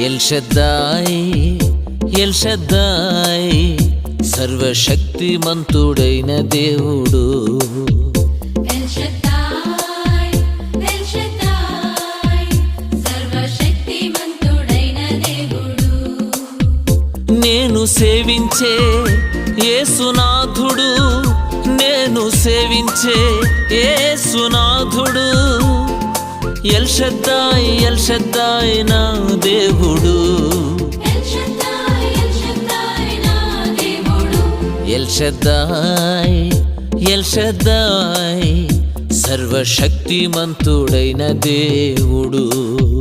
ఎల్షద్దాయ్ ఎల్షద్దాయ్ సర్వశక్తిమంతుడైన దేవుడు Shaddai, సర్వశక్తిమంతుడైన దేవుడు నేను సేవించే యేసునాథుడు. నేను సేవించే యేసునాథుడు ఎల్షద్దాయ్ ఎల్షద్దాయ్ నా దేవుడు. నా దేవుడు. ఎల్షద్దాయ్ ఎల్షద్దాయ్ సర్వశక్తిమంతుడైన దేవుడు.